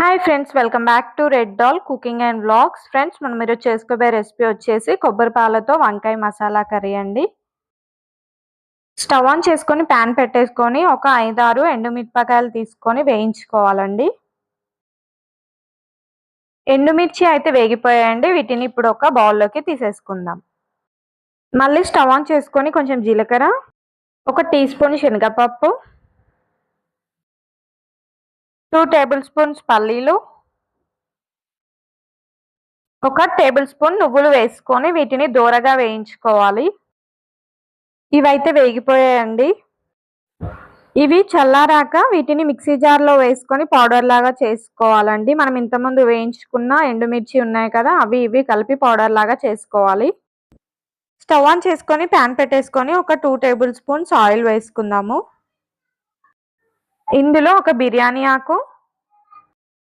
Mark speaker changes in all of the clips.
Speaker 1: Hi friends welcome back to red doll cooking and blogs friends మనం మీరు చేసుకోబోయే recipe వచ్చేసి కొబ్బరి పాలతో వంకాయ మసాలా కర్రీ అండి. స్టవ్ ఆన్ చేసుకొని ప్యాన్ పెట్టేసుకొని ఒక ఐదారు ఎండుమిరపకాయలు తీసుకొని వేయించుకోవాలండి. ఎండుమిర్చి అయితే వేగిపోయాయండి. వీటిని ఇప్పుడు ఒక బౌల్లోకి తీసేసుకుందాం. మళ్ళీ స్టవ్ ఆన్ చేసుకొని కొంచెం జీలకర్ర ఒక టీ స్పూన్ శనగపప్పు టూ టేబుల్ స్పూన్స్ పల్లీలు. ఒక టేబుల్ స్పూన్ నువ్వులు వేసుకొని వీటిని దూరగా వేయించుకోవాలి. ఇవైతే వేగిపోయాయండి. ఇవి చల్లారాక వీటిని మిక్సీ జార్లో వేసుకొని పౌడర్ లాగా చేసుకోవాలండి. మనం ఇంతకుముందు వేయించుకున్న ఎండుమిర్చి ఉన్నాయి కదా అవి ఇవి కలిపి పౌడర్ లాగా చేసుకోవాలి. స్టవ్ ఆన్ చేసుకొని ప్యాన్ పెట్టేసుకొని ఒక టూ టేబుల్ స్పూన్స్ ఆయిల్ వేసుకుందాము. ఇందులో ఒక బిర్యానీ ఆకు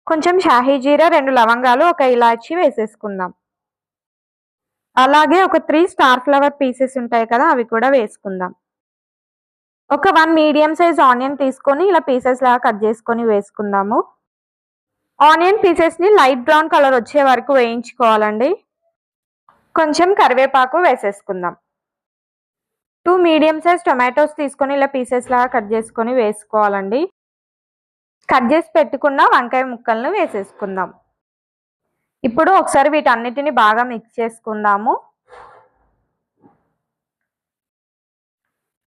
Speaker 1: కొంచెం షాహీ జీరా రెండు లవంగాలు ఒక ఇలాచి వేసేసుకుందాం. అలాగే ఒక త్రీ స్టార్ ఫ్లవర్ పీసెస్ ఉంటాయి కదా అవి కూడా వేసుకుందాం. ఒక వన్ మీడియం సైజ్ ఆనియన్ తీసుకొని ఇలా పీసెస్ లాగా కట్ చేసుకొని వేసుకుందాము. ఆనియన్ పీసెస్ని లైట్ బ్రౌన్ కలర్ వచ్చే వరకు వేయించుకోవాలండి. కొంచెం కరివేపాకు వేసేసుకుందాం. టూ మీడియం సైజ్ టొమాటోస్ తీసుకొని ఇలా పీసెస్ లాగా కట్ చేసుకొని వేసుకోవాలండి. కట్ చేసి పెట్టుకున్న వంకాయ ముక్కలను వేసేసుకుందాం. ఇప్పుడు ఒకసారి వీటన్నిటిని బాగా మిక్స్ చేసుకుందాము.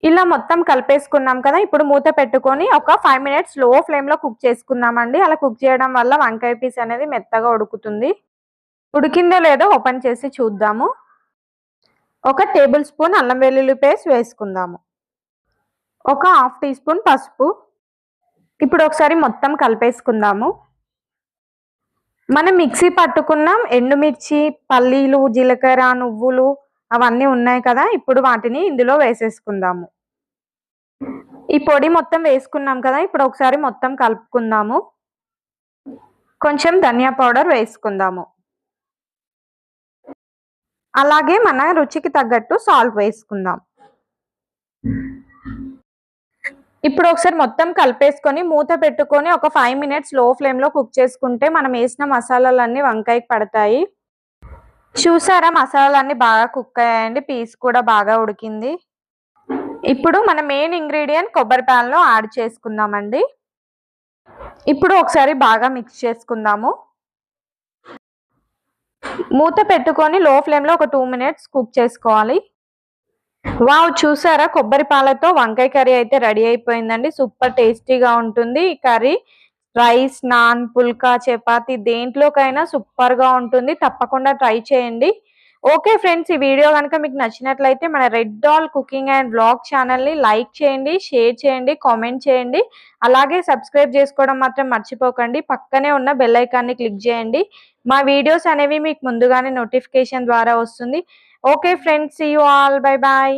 Speaker 1: ఇలా మొత్తం కలిపేసుకున్నాం కదా ఇప్పుడు మూత పెట్టుకొని ఒక ఫైవ్ మినిట్స్లో ఫ్లేమ్లో కుక్ చేసుకుందామండి. అలా కుక్ చేయడం వల్ల వంకాయ పీస్ అనేది మెత్తగా ఉడుకుతుంది. ఉడికిందో లేదో ఓపెన్ చేసి చూద్దాము. ఒక టేబుల్ స్పూన్ అల్లం వెల్లుల్లి పేస్ట్ వేసుకుందాము. ఒక హాఫ్ టీ స్పూన్ పసుపు. ఇప్పుడు ఒకసారి మొత్తం కలిపేసుకుందాము. మనం మిక్సీ పట్టుకున్నాం ఎండుమిర్చి పల్లీలు జీలకర్ర నువ్వులు అవన్నీ ఉన్నాయి కదా ఇప్పుడు వాటిని ఇందులో వేసేసుకుందాము. ఈ పొడి మొత్తం వేసుకున్నాం కదా ఇప్పుడు ఒకసారి మొత్తం కలుపుకుందాము. కొంచెం ధనియా పౌడర్ వేసుకుందాము. అలాగే మన రుచికి తగ్గట్టు సాల్ట్ వేసుకుందాం. ఇప్పుడు ఒకసారి మొత్తం కలిపేసుకొని మూత పెట్టుకొని ఒక ఫైవ్ మినిట్స్లో ఫ్లేమ్లో కుక్ చేసుకుంటే మనం వేసిన మసాలాలన్నీ వంకాయకి పడతాయి. చూసారా మసాలాలన్నీ బాగా కుక్ అయ్యాయండి పీస్ కూడా బాగా ఉడికింది. ఇప్పుడు మన మెయిన్ ఇంగ్రీడియంట్ కొబ్బరి ప్యాన్లో యాడ్ చేసుకుందామండి. ఇప్పుడు ఒకసారి బాగా మిక్స్ చేసుకుందాము. మూత పెట్టుకొని లో ఫ్లేమ్లో ఒక టూ మినిట్స్ కుక్ చేసుకోవాలి. వావ్! చూసారా? కొబ్బరి పాలతో వంకాయ కర్రీ అయితే రెడీ అయిపోయిందండి. సూపర్ టేస్టీగా ఉంటుంది ఈ కర్రీ. రైస్ నాన్ పుల్కా చపాతి దేంట్లోకైనా సూపర్గా ఉంటుంది. తప్పకుండా ట్రై చేయండి. ఓకే ఫ్రెండ్స్ ఈ వీడియో కనుక మీకు నచ్చినట్లయితే మన red doll cooking and blog ఛానల్ని లైక్ చేయండి షేర్ చేయండి కామెంట్ చేయండి. అలాగే సబ్స్క్రైబ్ చేసుకోవడం మాత్రం మర్చిపోకండి. పక్కనే ఉన్న బెల్ ఐకాన్ని క్లిక్ చేయండి. మా వీడియోస్ అనేవి మీకు ముందుగానే నోటిఫికేషన్ ద్వారా వస్తుంది. Okay friends you all bye bye